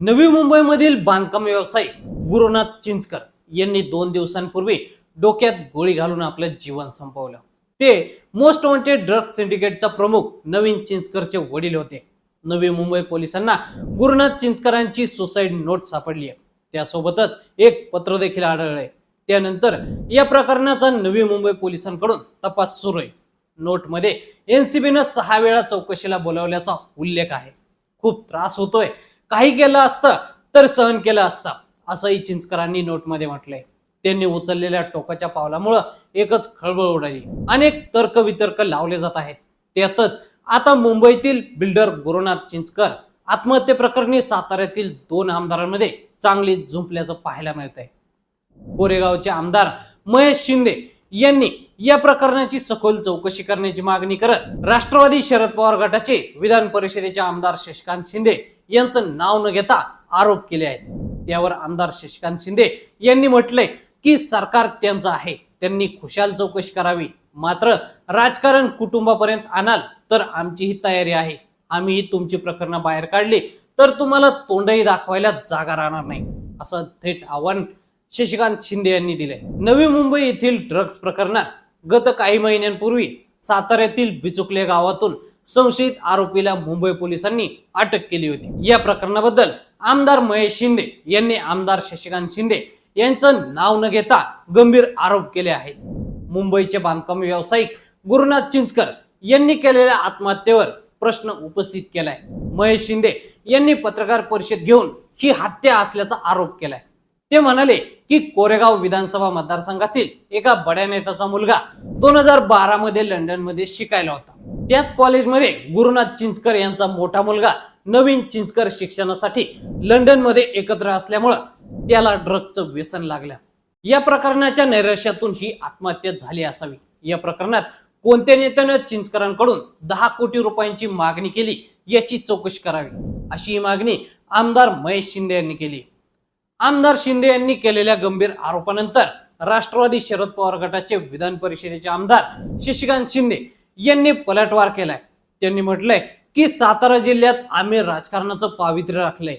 नवी मुंबईमधील बांधकाम व्यावसायिक गुरुनाथ चिंचकर यांनी दोन दिवसांपूर्वी डोक्यात गोळी घालून आपलं जीवन संपवलं. ते मोस्ट वॉन्टेड ड्रग सिंडिकेटचा प्रमुख नवीन चिंचकरचे वडील होते. नवी मुंबई पोलिसांना गुरुनाथ चिंचकरांची सुसाईड नोट सापडली आहे त्यासोबतच एक पत्र देखील आढळले त्यानंतर या प्रकरणाचा नवी मुंबई पोलिसांकडून तपास सुरू आहे. नोटमध्ये एनसीबीनं सहा वेळा चौकशीला बोलावल्याचा उल्लेख आहे. खूप त्रास होतोय काही केलं असतं तर सहन केलं असतं. असंही चिंचकरांनी नोटमध्ये म्हटलंय. त्यांनी उचललेल्या टोकाच्या पावलामुळं एकच खळबळ उडाली. अनेक तर्क वितर्क लावले जात आहेत. त्यातच आता मुंबईतील बिल्डर गुरुनाथ चिंचकर आत्महत्ये प्रकरणी साताऱ्यातील दोन आमदारांमध्ये चांगली झुंपल्याचं पाहायला मिळत आहे कोरेगावचे आमदार महेश शिंदे यांनी या प्रकरणाची सखोल चौकशी करण्याची मागणी करत राष्ट्रवादी शरद पवार गटाचे विधान परिषदेचे आमदार शशिकांत शिंदे यांचं नाव न घेता आरोप केले आहेत. त्यावर आमदार शशिकांत शिंदे यांनी म्हटलंय की सरकार त्यांचं आहे. त्यांनी खुशाल चौकशी करावी. मात्र राजकारण कुटुंबापर्यंत आणाल तर आमची ही तयारी आहे. आम्हीही तुमची प्रकरणं बाहेर काढली तर तुम्हाला तोंडही दाखवायला जागा राहणार नाही असं थेट आव्हान शशिकांत शिंदे यांनी दिले नवी मुंबई येथील ड्रग्ज प्रकरणात गत काही महिन्यांपूर्वी साताऱ्यातील बिचुकले गावातून संशयित आरोपीला मुंबई पोलिसांनी अटक केली होती. या प्रकरणाबद्दल आमदार महेश शिंदे यांनी आमदार शशिकांत शिंदे यांचं नाव न घेता गंभीर आरोप केले आहेत. मुंबईचे बांधकाम व्यावसायिक गुरुनाथ चिंचकर यांनी केलेल्या आत्महत्येवर प्रश्न उपस्थित केलाय. महेश शिंदे यांनी पत्रकार परिषद घेऊन ही हत्या असल्याचा आरोप केलाय. ते म्हणाले की कोरेगाव विधानसभा मतदारसंघातील एका बड्या नेत्याचा मुलगा दोन हजार बारा मध्ये लंडनमध्ये शिकायला होता. त्याच कॉलेजमध्ये गुरुनाथ चिंचकर यांचा मोठा मुलगा नवीन चिंचकर शिक्षणासाठी लंडनमध्ये एकत्र असल्यामुळं त्याला ड्रगचं व्यसन लागलं. या प्रकरणाच्या नैराश्यातून ही आत्महत्या झाली असावी. या प्रकरणात कोणत्या नेत्यानं चिंचकरांकडून दहा कोटी रुपयांची मागणी केली याची चौकशी करावी अशी ही मागणी आमदार महेश शिंदे यांनी केली. आमदार शिंदे यांनी केलेल्या गंभीर आरोपानंतर राष्ट्रवादी शरद पवार गटाचे विधान परिषदेचे आमदार शशिकांत शिंदे यांनी पलटवार केलाय. त्यांनी म्हटलंय की सातारा जिल्ह्यात आम्ही राजकारणाचं पावित्र्य राखलंय.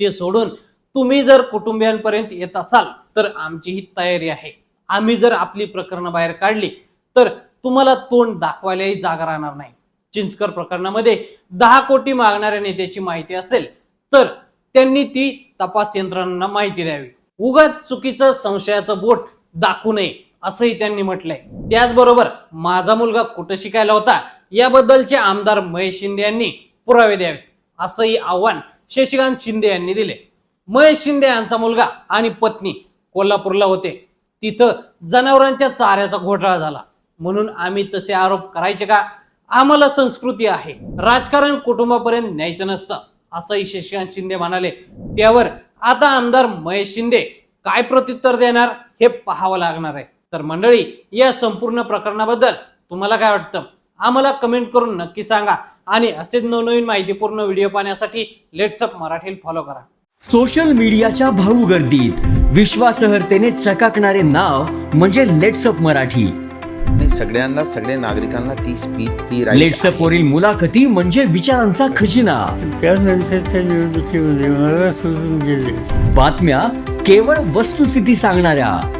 ते सोडून तुम्ही जर कुटुंबियांपर्यंत येत असाल तर आमची ही तयारी आहे. आम्ही जर आपली प्रकरणं बाहेर काढली तर तुम्हाला तोंड दाखवायलाही जागा राहणार नाही. चिंचकर प्रकरणामध्ये दहा कोटी मागणाऱ्या नेत्याची माहिती असेल तर त्यांनी ती तपास यंत्रणांना माहिती द्यावी. उगाच चुकीचं संशयाचं बोट दाखवू नये. असंही त्यांनी म्हटलंय. त्याचबरोबर माझा मुलगा कुठं शिकायला होता याबद्दलचे आमदार महेश शिंदे यांनी पुरावे द्यावेत असंही आव्हान शशिकांत शिंदे यांनी दिले. महेश शिंदे यांचा मुलगा आणि पत्नी कोल्हापूरला होते. तिथं जनावरांच्या चाऱ्याचा घोटाळा झाला. म्हणून आम्ही तसे आरोप करायचे का? आम्हाला संस्कृती आहे. राजकारण कुटुंबापर्यंत न्यायचं नसतं असंही शशिकांत शिंदे म्हणाले. त्यावर आता आमदार महेश शिंदे काय प्रत्युत्तर देणार हे पाहावं लागणार आहे. तर मंडळी या संपूर्ण प्रकरणाबद्दल तुम्हाला काय वाटतं? आम्हाला कमेंट करून नक्की सांगा. आणि असेच नवनवीन माहितीपूर्ण व्हिडिओ पाहण्यासाठी लेट्सअप मराठी फॉलो करा. सोशल मीडियाच्या भाऊ गर्दीत विश्वासहर्तेने चकाकणारे नाव म्हणजे लेट्सअप मराठी. सगळ्यांना सगळ्या नागरिकांना ती स्पीच ती लेट्सअप. वरील मुलाखती म्हणजे विचारांचा खजिना. त्यानंतरच्या निवडणुकीमध्ये मला सोडून गेले. बातम्या केवळ वस्तुस्थिती सांगणाऱ्या.